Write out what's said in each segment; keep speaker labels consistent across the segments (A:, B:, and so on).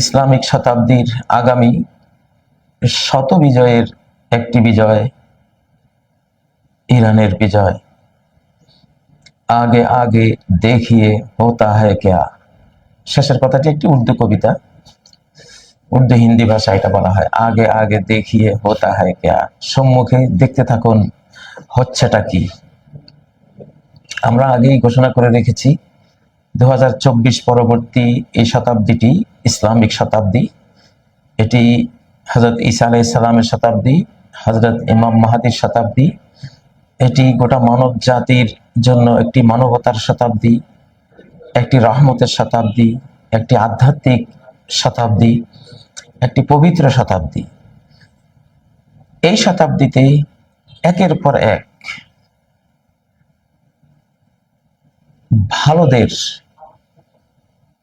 A: Islamic শতাব্দীর আগামী শত বিজয়ের একটি বিজয়, ইরানের বিজয়। আগে আগে দেখিয়ে হোতা হ্যায় কেয়া? শেষের কথাটি একটি উর্দু কবিতা। উর্দু হিন্দি ভাষা এটা বলা হয়। আগে আগে দেখিয়ে হোতা হ্যায় কেয়া? সম্মুখে দেখতে থাকুন, হচ্ছেটা কি? আমরা আগেই ঘোষণা করে রেখেছি, দু হাজার চব্বিশ পরবর্তী এই শতাব্দীটি ইসলামিক শতাব্দী, এটি হজরত ঈসা আলাই সালামের শতাব্দী হজরত ইমাম মাহাদির শতাব্দী, এটি গোটা মানব জাতির জন্য একটি মানবতার শতাব্দী, একটি রহমতের শতাব্দী, একটি আধ্যাত্মিক শতাব্দী, একটি পবিত্র শতাব্দী। এই শতাব্দীতে একের পর এক ভালোদের,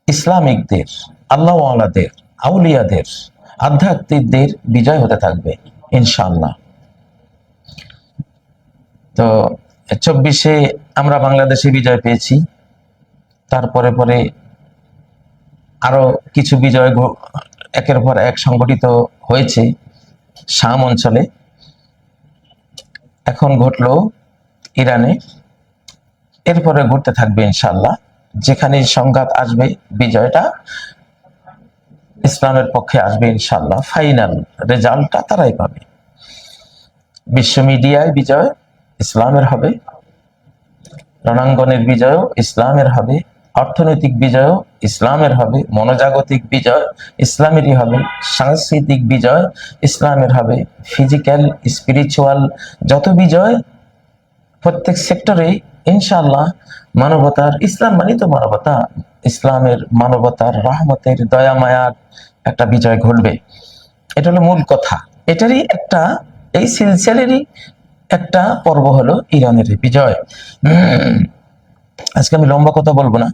A: ইসলামিকদের আল্লাহওয়ালাদের আউলিয়াদের, আধ্যাত্মিকদের বিজয় হতে থাকবে, ইনশাআল্লাহ। তো চব্বিশে আমরা বাংলাদেশে বিজয় পেয়েছি। তারপরে পরে আরও কিছু বিজয় একের পর এক সংগঠিত হয়েছে শাম অঞ্চলে। এখন ঘটলো ইরানে। এরপরে ঘটতে থাকবে ইনশাল্লাহ যেখানে সংঘাত আসবে, বিজয়টা ইসলামের পক্ষে আসবে ইনশাল্লাহ ফাইনাল রেজাল্টটা তারাই পাবে। বিশ্ব মিডিয়ায় বিজয় ইসলামের হবে। রণাঙ্গনের বিজয়ও ইসলামের হবে। অর্থনৈতিক বিজয়ও ইসলামের হবে। মনোজাগতিক বিজয় ইসলামেরই হবে। সাংস্কৃতিক বিজয় ইসলামের হবে। ফিজিক্যাল স্পিরিচুয়াল যত বিজয় প্রত্যেক সেক্টরে ইনশাআল্লাহ মানবতার ইসলাম মানে তো মানবতা, ইসলামের মানবতার রহমতের দয়া মায়ার একটা বিজয় ঘটবে। এটা হলো মূল কথা। এটারই একটা, এই সিলসিলেরই একটা পর্ব হলো ইরানের বিজয়। আজকে আমি লম্বা কথা বলব না।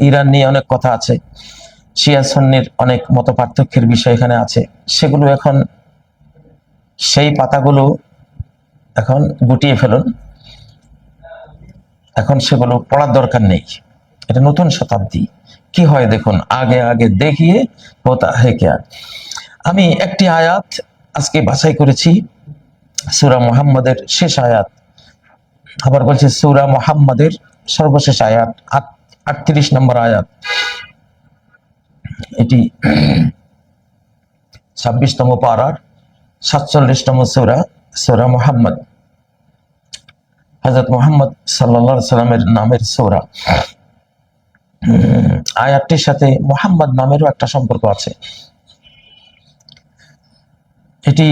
A: ইরান নিয়ে অনেক কথা আছে। শিয়া অনেক মত পার্থক্যের বিষয় এখানে আছে। সেগুলো এখন সেই পাতাগুলো এখন গুটিয়ে ফেলুন। এখন সেগুলো পড়ার দরকার নেই। এটা নতুন শতাব্দী। কি হয় দেখুন, আগে আগে দেখিয়ে হোতা হেকে আমি একটি আয়াত আজকে বাছাই করেছি, সুরা মোহাম্মদের শেষ আয়াত। আবার বলছে, সুরা মোহাম্মদের সর্বশেষ আয়াত আটত্রিশ নম্বর আয়াত। এটি ছাব্বিশতম পাড়ার সাতচল্লিশতম সুরা। সুরা মোহাম্মদ। হজরত মোহাম্মদ সাল্লা সাল্লামের নামের সৌরা। আয়াতটির সাথে মোহাম্মদ নামেরও একটা সম্পর্ক আছে। এটি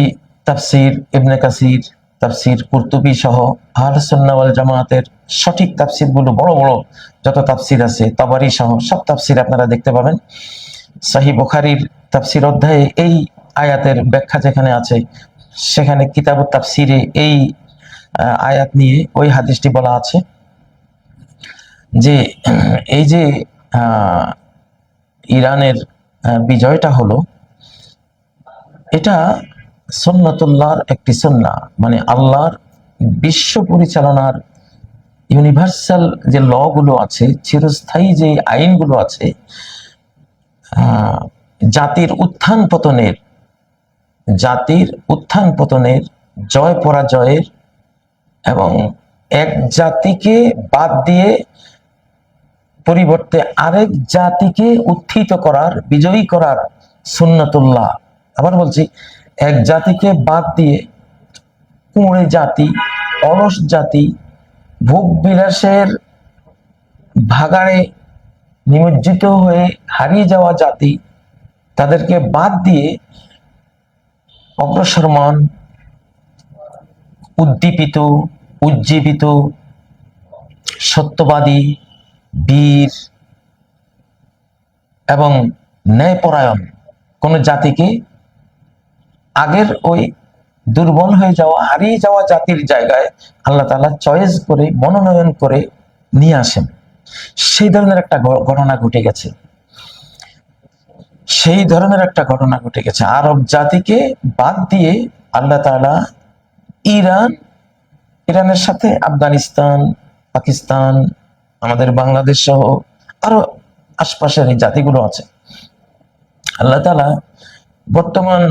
A: তাফসির ইবনে কাসির, তাফসির কুর্তুবি সহ আহলসুন্নাওয়াল জামায়াতের সঠিক তাফসিরগুলো বড় বড় যত তাফসির আছে, তাবারি সহ সব তাফসির আপনারা দেখতে পাবেন। সাহি বুখারির তাফসির অধ্যায়ে এই আয়াতের ব্যাখ্যা যেখানে আছে সেখানে কিতাব তাফসিরে এই আয়াত নিয়ে ওই হাদিসটি বলা আছে যে, এই যে ইরানের বিজয়টা হলো, এটা সন্ন্যতুল্লাহর একটি সন্না মানে আল্লাহর বিশ্ব পরিচালনার ইউনিভার্সাল যে লগুলো আছে, চিরস্থায়ী যে আইনগুলো আছে জাতির উত্থান পতনের জাতির উত্থান পতনের, জয় পরাজয়ের এবং এক জাতিকে বাদ দিয়ে পরিবর্তে আরেক জাতিকে উত্থিত করার, বিজয়ী করার সুন্নতুল্লাহ। আবার বলছি, এক জাতিকে বাদ দিয়ে কুঁড়ে জাতি, অলস জাতি, ভোগ বিলাসের ভাগাড়ে নিমজ্জিত হয়ে হারিয়ে যাওয়া জাতি, তাদেরকে বাদ দিয়ে অগ্রসরমান উদ্দীপিত, উজ্জীবিত, সত্যবাদী, বীর এবং ন্যায়পরায়ণ কোন জাতিকে আগের ওই দুর্বল হয়ে যাওয়া, হারিয়ে যাওয়া জাতির জায়গায় আল্লাহ তাআলা চয়েস করে, মনোনয়ন করে নিয়ে আসেন। সেই ধরনের একটা ঘটনা ঘটে গেছে। সেই ধরনের একটা ঘটনা ঘটে গেছে। আরব জাতিকে বাদ দিয়ে আল্লাহ তাআলা ইরান, ইরানের সাথে আফগানিস্তান, পাকিস্তান, আমাদের বাংলাদেশ সহ আরও আশপাশের এই জাতিগুলো আছে। আল্লাহ তালা বর্তমান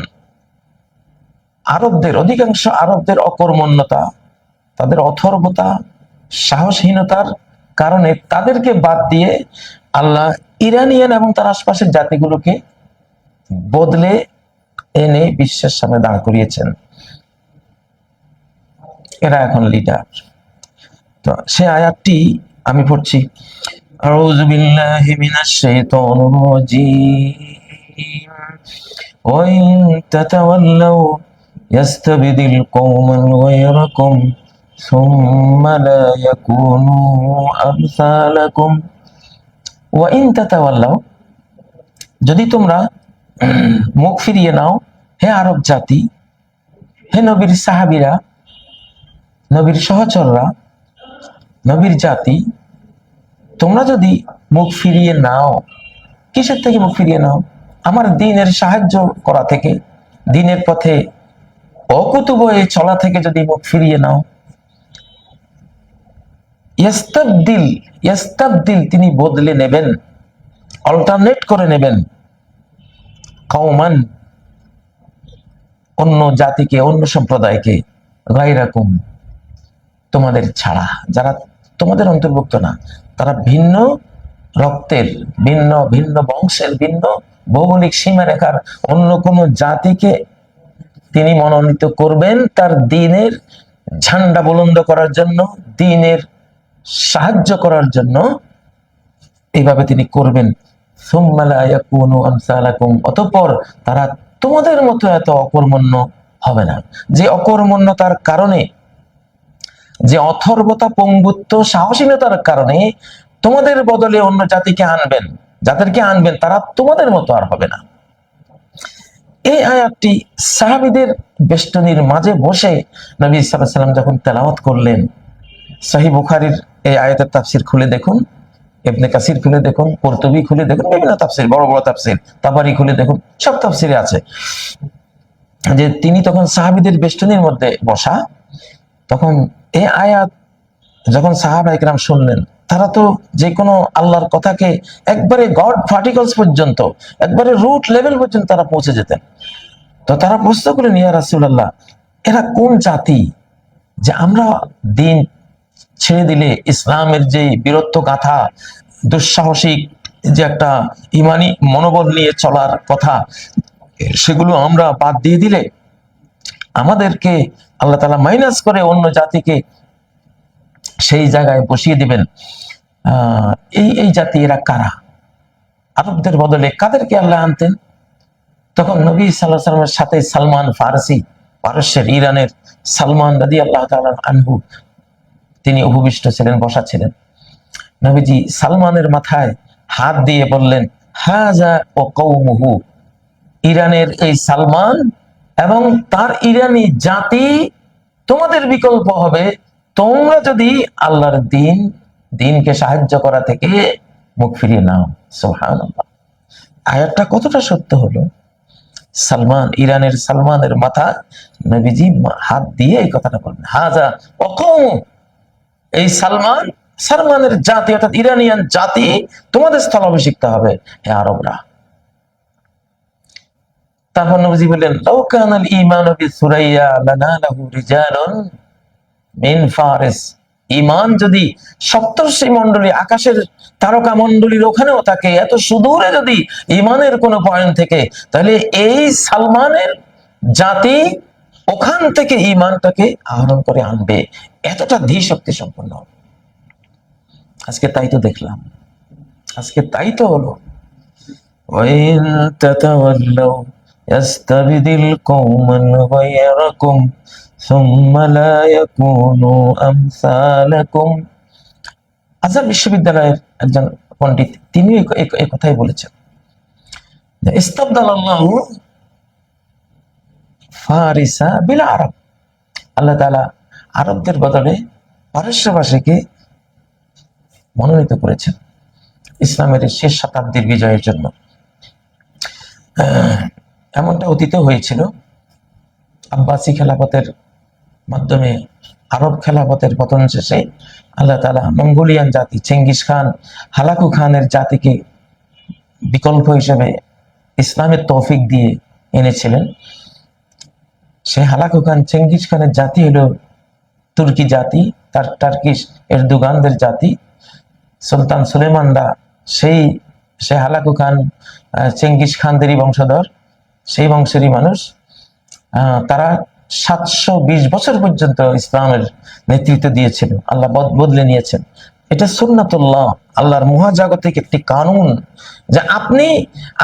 A: আরবদের, অধিকাংশ আরবদের অকর্মণ্যতা, তাদের অথর্বতা, সাহসহীনতার কারণে তাদেরকে বাদ দিয়ে আল্লাহ ইরানিয়ান এবং তার আশপাশের জাতিগুলোকে বদলে এনে বিশ্বের সামনে দাঁড় করিয়েছেন এরা এখন লিডার তো সে আয়াতটি আমি পড়ছি আউযু বিল্লাহি মিনাশ শাইতানির রাজীম ওয়া ইন তাতাওয়াল্লাউ يستبدل قوما غيركم ثم لا يكونوا أمثالكم ওয়াইন তাতাওয়াল্লাও যদি তোমরা মুখ ফিরিয়ে নাও, হে আরব জাতি, হে নবীর সাহাবিরা, নবীর সহচররা, নবীর জাতি, তোমরা যদি মুখ ফিরিয়ে নাও, কিসের থেকে মুখ ফিরিয়ে নাও? আমার দিনের সাহায্য করা থেকে, দিনের পথে অকুতুব চলা থেকে যদি মুখ ফিরিয়ে নাও ইয়াস্তাবদিল ইয়াস্তাবদিল তিনি বদলে নেবেন অল্টারনেট করে নেবেন। কওমান, অন্য জাতিকে, অন্য সম্প্রদায়কে গাইরাকুম তোমাদের ছাড়া। যারা তোমাদের অন্তর্ভুক্ত না, তারা ভিন্ন রক্তের, ভিন্ন ভিন্ন বংশের, ভিন্ন ভৌগোলিক সীমারেখার অন্য কোনো জাতিকে তিনি মনোনীত করবেন তার দিনের ঝান্ডা বুলন্দ করার জন্য, দিনের সাহায্য করার জন্য এইভাবে তিনি করবেন। অতঃপর তারা তোমাদের মতো এত অকর্মণ্য হবে না। যে অকর্মণ্যতার কারণে, যে অথর্বতা পঙ্গুত্ব সাহসীনতার কারণে তোমাদের বদলে অন্য জাতিকে আনবেন, যাদেরকে আনবেন, তারা তোমাদের মতো আর হবে না। এই আয়াতটি সাহাবিদের বেষ্টনীর মাঝে বসে নবী সাল্লাম যখন তেলাওয়াত করলেন সাহি বুখারির এই আয়াতের তাফসির খুলে দেখুন, ইবনে কাসির খুলে দেখুন, কর্তবী খুলে দেখুন, বিভিন্ন তাফসির, বড় বড় তাফসির, তাবারি খুলে দেখুন, সব তাফসিরে আছে। যে তিনি তখন সাহাবিদের বেষ্টনীর মধ্যে বসা, তখন এই আয়াত যখন সাহাবা একরাম শুনলেন, তারা তো যে কোনো আল্লাহর কথাকে একবারে গড পার্টিকলস পর্যন্ত, একবারে রুট লেভেল পর্যন্ত তারা পৌঁছে যেতেন। তো তারা প্রশ্ন করেন ইয়া রাসূলুল্লাহ, এরা কোন জাতি যে আমরা দিন ছেড়ে দিলে ইসলামের যে বীরত্ব গাথা দুঃসাহসিক যে একটা ইমানি মনোবল নিয়ে চলার কথা, সেগুলো আমরা বাদ দিয়ে দিলে আমাদেরকে আল্লাহ তালা মাইনাস করে অন্য জাতিকে সেই জায়গায় বসিয়ে দিবেন। এই এই জাতি এরা কারা? আরবদের বদলে কাদেরকে আল্লাহ আনতেন? তখন নবী সাল্লাহ সাল্লামের সাথে সালমান ফারসি, পারস্যের, ইরানের সালমান রাদি আল্লাহ আনহু তিনি উপবিষ্ট ছিলেন বসা ছিলেন নবীজি সালমানের মাথায় হাত দিয়ে বললেন, হাজা ও কৌমুহু ইরানের এই সালমান এবং তার ইরানি জাতি তোমাদের বিকল্প হবে। তোমরা যদি আল্লাহর দিন, দিনকে সাহায্য করা থেকে মুখ ফিরিয়ে নাও। সুবহানাল্লাহ। আয়াতটা কতটা সত্য হলো? সালমান, ইরানের সালমানের মাথা নবীজি হাত দিয়ে এই কথাটা বললেন, হাজা অকম এই সালমান, সালমানের জাতি অর্থাৎ ইরানিয়ান জাতি তোমাদের স্থলাভিষিক্ত হবে, হে আরবরা। ঈমানু মিন যদি সপ্তর্ষি আকাশের তারকা ওখানেও থাকে, এত সুদূরে যদি ঈমানের কোনো পয়েন্ট থেকে, তাহলে এই সালমানের জাতি ওখান থেকে ঈমানটাকে আহরণ করে আনবে এতটা ধী শক্তি সম্পন্ন হবে। আজকে তাই তো দেখলাম আজকে তাই তো হলো وإن تتولوا يستبدل قوما غيركم ثم لا يكونوا أمثالكم আজাদ বিশ্ববিদ্যালয়ের একজন পণ্ডিত তিনি এই কথাই বলেছেন যে ইস্তাবদাল আল্লাহ ফারিসা বিল আরব। আল্লাহ তাআলা আরবদের বদলে পারস্যবাসীকে মনোনীত করেছেন ইসলামের শেষ শতাব্দীর বিজয়ের জন্য। এমনটা অতীত হয়েছিল। আব্বাসী খেলাপথের মাধ্যমে, আরব খেলাপথের পতন শেষে আল্লাহ তালা মঙ্গোলিয়ান জাতি, চেঙ্গিস খান, হালাকু খানের জাতিকে বিকল্প হিসেবে ইসলামের তৌফিক দিয়ে এনেছিলেন। সেই হালাকু খান, চেঙ্গিস খানের জাতি হলো তুর্কি জাতি, তার টার্কিশ এরদুগানদের জাতি। সুলতান সুলেমানরা সেই সে হালাকু খান চেঙ্গিস খানদেরই বংশধর, সেই বংশেরই মানুষ। তারা সাতশো বিশ বছর পর্যন্ত ইসলামের নেতৃত্ব দিয়েছিল, আল্লাহ বদ- বদলে নিয়েছেন। এটা সুন্নাতুল্লাহ, আল্লাহর মহাজাগতিক একটি কানুন যে আপনি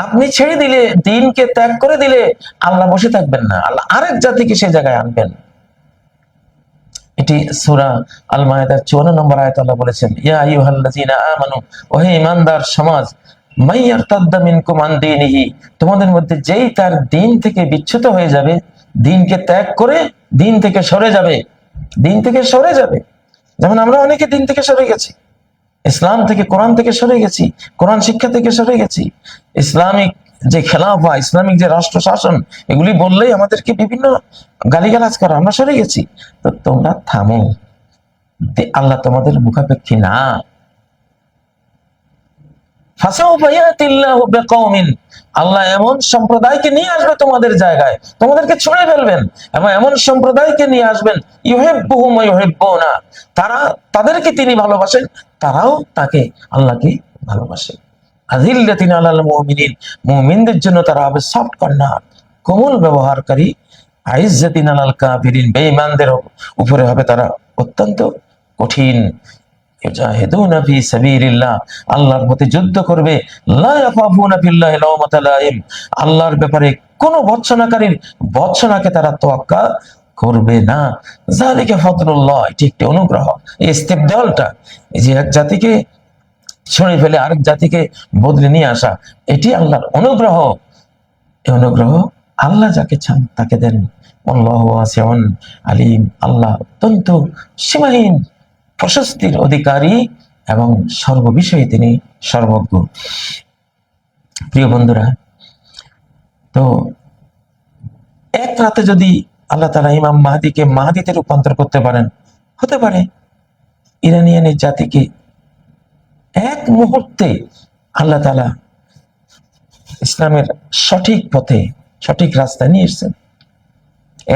A: আপনি ছেড়ে দিলে, দিনকে ত্যাগ করে দিলে আল্লাহ বসে থাকবেন না, আল্লাহ আরেক জাতিকে সে জায়গায় আনবেন। এটি সূরা আল মায়েদার চুয়ান্ন নম্বর আয়াত আল্লাহ বলেছেন, ইয়া আইয়ুহাল্লাযীনা আমানু, ওহে ঈমানদার সমাজ মাইয়ারতাদ্দা মিনকুম আন দীনিহি, তোমাদের মধ্যে যেই তার দিন থেকে বিচ্যুত হয়ে যাবে, দিনকে ত্যাগ করে দিন থেকে সরে যাবে, দিন থেকে সরে যাবে। যেমন আমরা অনেকে দিন থেকে সরে গেছি। ইসলাম থেকে, কোরআন থেকে সরে গেছি, কোরআন শিক্ষা থেকে সরে গেছি। ইসলামিক যে খেলাফা ইসলামিক যে রাষ্ট্র শাসন, এগুলি বললেই আমাদেরকে বিভিন্ন গালিগালাজ করা, আমরা সরে গেছি। তো তোমরা থামো। আল্লাহ তোমাদের মুখাপেক্ষী না। আল্লাহ এমন সম্প্রদায়কে নিয়ে আসবে তোমাদের জায়গায়, তোমাদেরকে ছুঁড়ে ফেলবেন, এবং এমন সম্প্রদায়কে নিয়ে আসবেন ইউহিব্বুনা। তারা, তাদেরকে তিনি ভালোবাসেন, তারাও তাকে আল্লাহকে ভালোবাসে। তারা অত্যন্ত কঠিন। ইউজাহিদুনা আল্লাহর পথে যুদ্ধ করবে। আল্লাহর ব্যাপারে কোনো ভৎসনাকারীর ভৎসনাকে তারা তোয়াক্কা করবে না। এটি একটি অনুগ্রহ। এই যে এক জাতিকে ফেলে আরেক জাতিকে বদলে নিয়ে আসা, এটি আল্লাহর অনুগ্রহ। অনুগ্রহ আল্লাহ যাকে চান তাকে দেন। আল্লাহ আলিম। আল্লাহ অত্যন্ত সীমাহীন প্রশস্তির অধিকারী এবং সর্ববিষয়ে তিনি সর্বজ্ঞ। প্রিয় বন্ধুরা, তো এক রাতে যদি আল্লাহ তালা ইমাম মাহাদিকে মাহাদিতে রূপান্তর করতে পারেন, হতে পারে। ইরানিয়ানের জাতিকে এক মুহূর্তে আল্লাহ তালা ইসলামের সঠিক পথে, সঠিক রাস্তায় নিয়ে এসছেন।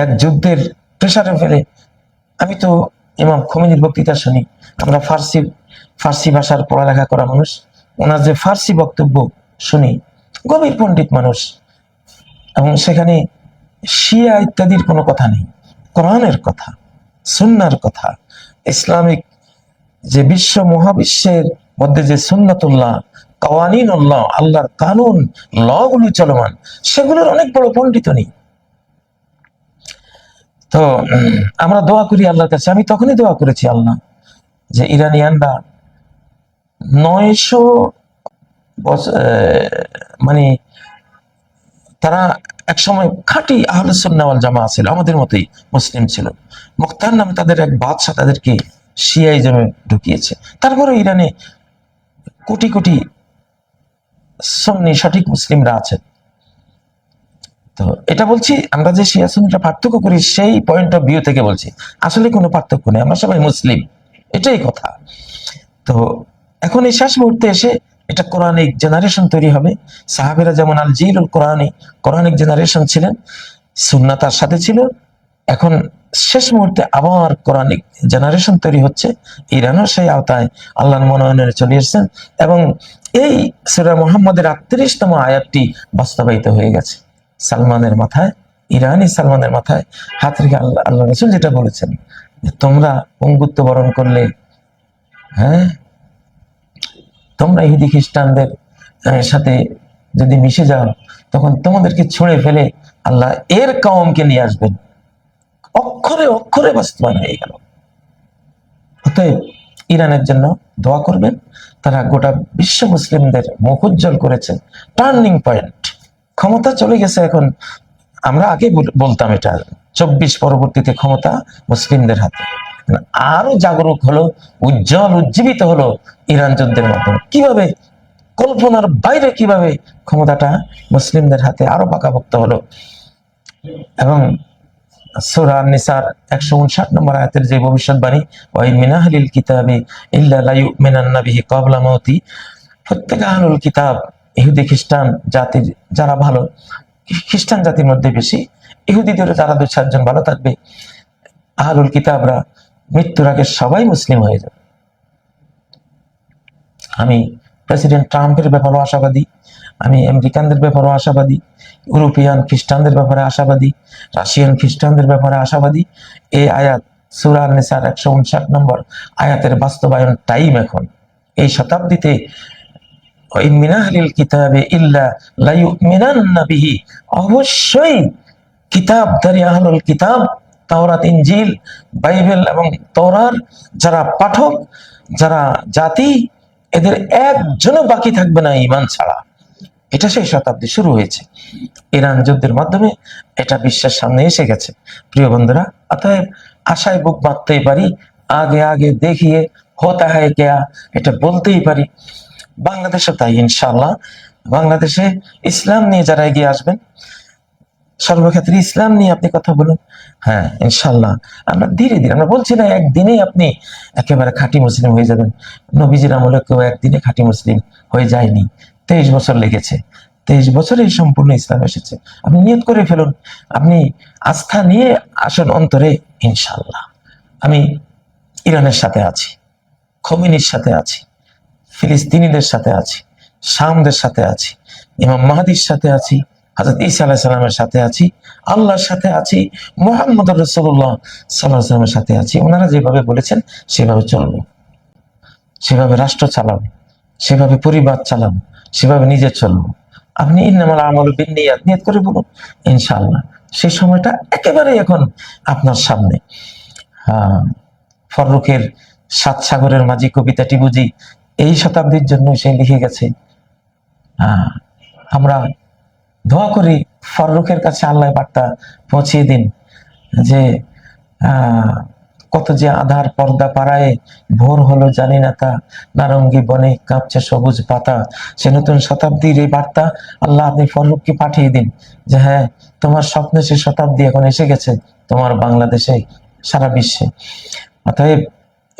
A: এক যুদ্ধের প্রেসারে ফেলে। আমি তো ইমাম খমিনীর বক্তৃতা শুনি। আমরা ফার্সি ফার্সি ভাষার পড়ালেখা করা মানুষ। ওনার যে ফার্সি বক্তব্য শুনি, গভীর পণ্ডিত মানুষ। এবং সেখানে শিয়া ইত্যাদির কোনো কথা নেই। কোরআনের কথা, সুন্নার কথা, ইসলামিক যে বিশ্ব মহাবিশ্বের মধ্যে যে সুন্নাতুল্লাহ, কাওয়ানিনুল্লাহ, আল্লাহর কানুন, লগুলি চলমান, সেগুলোর অনেক বড় পণ্ডিত নেই। তো আমরা দোয়া করি আল্লাহর কাছে। আমি তখনই দোয়া করেছি আল্লাহ, যে ইরানিয়ানরা নয়শো মানে তারা একসময় খাঁটি আহলে সুন্নাওয়াল জামা ছিল, আমাদের মতোই মুসলিম ছিল। মুক্তার নামে তাদের এক বাদশাহ তাদেরকে শিয়াইজমে ঢুকিয়েছে। তারপরে ইরানে কোটি কোটি সন্নি সঠিক মুসলিমরা আছেন। তো এটা বলছি, আমরা যে শিয়া সুন্নিটা পার্থক্য করি, সেই পয়েন্ট অফ ভিউ থেকে বলছি, আসলে কোনো পার্থক্য নেই, আমরা সবাই মুসলিম, এটাই কথা। তো এখন এই শেষ মুহূর্তে এসে এটা কোরআনিক জেনারেশন তৈরি হবে। সাহাবেরা যেমন আল জিলুল কোরআনি, কোরআনিক জেনারেশন ছিলেন সুন্না তার সাথে ছিল। এখন শেষ মুহূর্তে আবার কোরআনিক জেনারেশন তৈরি হচ্ছে। ইরানও সেই আওতায় আল্লাহর মনোনয়নে চলে এসেছেন এবং এই সুরা মোহাম্মদের আটত্রিশতম আয়াতটি বাস্তবায়িত হয়ে গেছে। সালমানের মাথায়, ইরানি সালমানের মাথায় হাত রেখে আল্লাহ আল্লাহ রসুল যেটা বলেছেন তোমরা পঙ্গুত্ব বরণ করলে হ্যাঁ? তোমরা ইহুদি খ্রিস্টানদের সাথে যদি মিশে যাও, তখন তোমাদেরকে ছুঁড়ে ফেলে আল্লাহ এর কাউমকে নিয়ে আসবেন। অক্ষরে অক্ষরে বাস্তবায়ন হয়ে গেল। অতএব ইরানের জন্য দোয়া করবেন। তারা গোটা বিশ্ব মুসলিমদের মুখ উজ্জ্বল করেছেন টার্নিং পয়েন্ট। ক্ষমতা চলে গেছে এখন। আমরা আগে বলতাম এটা, চব্বিশ পরবর্তীতে ক্ষমতা মুসলিমদের হাতে। আরও জাগরুক হলো, উজ্জ্বল, উজ্জীবিত হলো ইরান যুদ্ধের মাধ্যমে। কীভাবে? কল্পনার বাইরে কীভাবে ক্ষমতাটা মুসলিমদের হাতে আরও পাকাপোক্ত হলো? এবং সূরা নিসার একশো উনষাট নম্বর আয়াতের যে ভবিষ্যৎবাণী কিতাবে ইল্লা লা ইউমিনান্না বিহি ক্বাবলা মাউতি প্রত্যেক আহলুল কিতাব ইহুদি খ্রিস্টান জাতির যারা ভালো খ্রিস্টান জাতির মধ্যে বেশি, ইহুদিদেরও যারা দু চারজন ভালো থাকবে, আহলুল কিতাবরা মৃত্যুর আগে সবাই মুসলিম হয়ে যাবে। আমি প্রেসিডেন্ট ট্রাম্পের ব্যাপারেও আশাবাদী, আমি আমেরিকানদের ব্যাপারেও আশাবাদী, ইউরোপিয়ান খ্রিস্টানদের ব্যাপারে আশাবাদী, রাশিয়ান খ্রিস্টানদের ব্যাপারে আশাবাদী। এই আয়াত সুরার নেসার একশো উনষাট নম্বর আয়াতের বাস্তবায়ন টাইম এখন। এই শতাব্দীতে ওই মিনাহলিল কিতাবে ইল্লা লাইউমিনান্না বিহি অবশ্যই কিতাবধারী আহলুল কিতাব, তাওরাত, ইনজিল, বাইবেল এবং তওরার যারা পাঠক, যারা জাতি, এদের একজনও বাকি থাকবে না ইমান ছাড়া। এটা সেই শতাব্দী শুরু হয়েছে। ইরান যুদ্ধের মাধ্যমে এটা বিশ্বের সামনে এসে গেছে। প্রিয় বন্ধুরা, অতএব আশায় বুক বাঁধতেই পারি, আগে আগে দেখিয়ে হতা হয় কেয়া এটা বলতেই পারি। বাংলাদেশে তাই ইনশাল্লাহ বাংলাদেশে ইসলাম নিয়ে যারা এগিয়ে আসবেন, সর্বক্ষেত্রে ইসলাম নিয়ে আপনি কথা বলুন। হ্যাঁ ইনশাল্লাহ আমরা ধীরে ধীরে, আমরা বলছি না একদিনেই আপনি একেবারে খাঁটি মুসলিম হয়ে যাবেন। নবীজির আমলে কেউ একদিনে খাঁটি মুসলিম হয়ে যায়নি। তেইশ বছর লেগেছে। তেইশ বছরে সম্পূর্ণ ইসলাম এসেছে। আপনি নিয়ত করে ফেলুন। আপনি আস্থা নিয়ে আসুন অন্তরে ইনশাল্লাহ আমি ইরানের সাথে আছি, খমিনির সাথে আছি। ফিলিস্তিনিদের সাথে আছি, শামদের সাথে আছি, ইমাম মাহাদির সাথে আছি হাজরত ঈসা আলাহ সাল্লামের সাথে আছি, আল্লাহর সাথে আছি মোহাম্মদ রসুল্লাহ সাল্লাহ সাল্লামের সাথে আছি। ওনারা যেভাবে বলেছেন, সেভাবে চলব। সেভাবে রাষ্ট্র চালাবো, সেভাবে পরিবার চালাবো, সেভাবে নিজে চলবো। আপনি ইন্নামাল আমল বিনিয়াত নিয়ত করে বলুন, ইনশাআল্লাহ। সেই সময়টা একেবারে এখন আপনার সামনে। হ্যাঁ ফররুখের সাত সাগরের মাঝি কবিতাটি বুঝি এই শতাব্দীর জন্য সে লিখে গেছে আমরা দোয়া করি ফররুখের কাছে আল্লাহ বার্তা পৌঁছিয়ে দিন যে কত যে আধার পর্দা পাড়ায় ভোর হলো জানি না তা, নারঙ্গি বনে কাঁপছে সবুজ পাতা। সে নতুন শতাব্দীর এই বার্তা আল্লাহ আপনি ফররুখকে পাঠিয়ে দিন যে হ্যাঁ তোমার স্বপ্নে সে শতাব্দী এখন এসে গেছে, তোমার বাংলাদেশে, সারা বিশ্বে। অতএব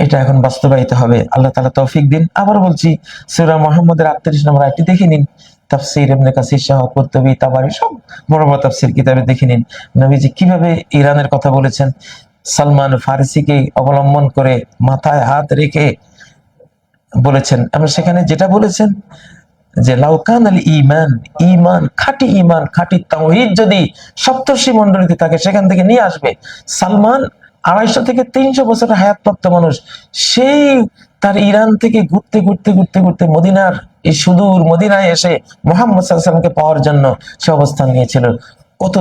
A: এটা এখন বাস্তবায়িত হবে। আল্লাহ তালা তৌফিক দিন। আবার বলছি, সুরা মোহাম্মদের আটত্রিশ নম্বর আয়টি দেখে নিন। তাফসির এমনি কাসির সহ কর্তবী, তাবারি, সব বড় বড় তাফসির কিতাবে দেখে নিন। নবীজি কীভাবে ইরানের কথা বলেছেন? সালমান ফারসিকে অবলম্বন করে মাথায় হাত রেখে বলেছেন। এবং সেখানে যেটা বলেছেন যে লাউকান আল ইমান ইমান খাঁটি ইমান খাঁটি তাওহীদ যদি সপ্তর্ষি মন্ডলীতে থাকে, সেখান থেকে নিয়ে আসবে। সালমান আড়াইশো থেকে তিনশো বছরের হায়াতপ্রাপ্ত মানুষ, সেই তার ইরান থেকে ঘুরতে ঘুরতে ঘুরতে ঘুরতে মদিনার এই সুদূর মদিনায় এসে মোহাম্মদ সাল্লামকে পাওয়ার জন্য সে অবস্থান নিয়েছিল। কত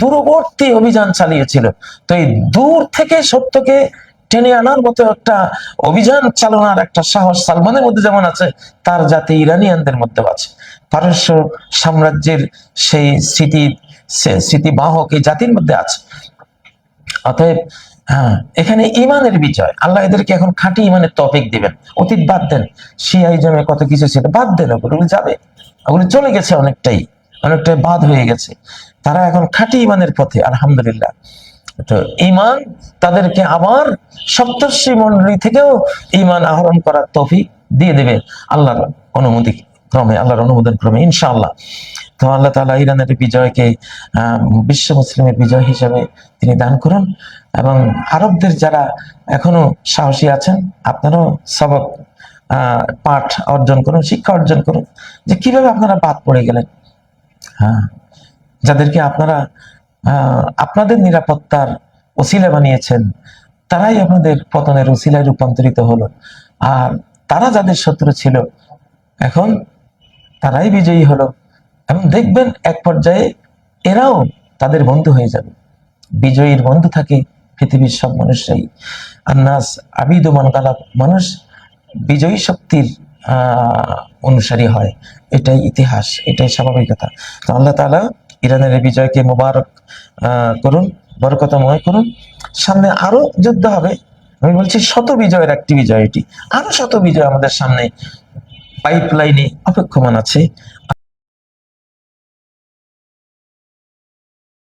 A: দূরবর্তী অভিযান চালিয়েছিল। তো এই দূর থেকে সত্যকে টেনে আনার মতো একটা অভিযান চালানোর একটা সাহস সালমানের মধ্যে যেমন আছে, তার জাতি ইরানিয়ানদের মধ্যে আছে। পারস্য সাম্রাজ্যের সেই স্মৃতি স্মৃতিবাহক এই জাতির মধ্যে আছে। অতএব হ্যাঁ এখানে ইমানের বিজয়। আল্লাহ এদেরকে এখন খাঁটি ইমানের তফিক দিবেন। অতীত বাদ দেন। সিআইজমে কত কিছু ছিল, বাদ দেন ওগুলো যাবে। ওগুলো চলে গেছে অনেকটাই। অনেকটাই বাদ হয়ে গেছে। তারা এখন খাঁটি ইমানের পথে, আলহামদুলিল্লাহ। তো ইমান তাদেরকে আবার সপ্তর্ষি মন্ডলী থেকেও ইমান আহরণ করার তৌফিক দিয়ে দেবে আল্লাহর অনুমতি ক্রমে, আল্লাহর অনুমোদন ক্রমে, ইনশাআল্লাহ। তো আল্লাহ তাআলা ইরানের বিজয়কে বিশ্ব মুসলিমের বিজয় হিসেবে তিনি দান করুন। এবং আরবদের যারা এখনও সাহসী আছেন, আপনারাও সবক পাঠ অর্জন করুন, শিক্ষা অর্জন করুন। যে কীভাবে আপনারা বাদ পড়ে গেলেন? হ্যাঁ যাদেরকে আপনারা আপনাদের নিরাপত্তার ওসিলা বানিয়েছেন, তারাই আপনাদের পতনের ওসিলায় রূপান্তরিত হলো। আর তারা যাদের শত্রু ছিল, এখন তারাই বিজয়ী হলো। এবং দেখবেন এক পর্যায়ে এরাও তাদের বন্ধু হয়ে যাবে। বিজয়ীর বন্ধু থাকে পৃথিবীর সব মানুষরাই। আন্নাস আবিদমান গালাব মানুষ বিজয়ী শক্তির অনুসারী হয়। এটাই ইতিহাস, এটাই স্বাভাবিকতা। তো আল্লাহ তাআলা ইরানের বিজয়কে মোবারক করুন, বরকতময় করুন। সামনে আরও যুদ্ধ হবে। আমি বলছি শত বিজয়ের একটি বিজয় এটি। আরও শত বিজয় আমাদের সামনে পাইপ লাইনে অপেক্ষমান আছে।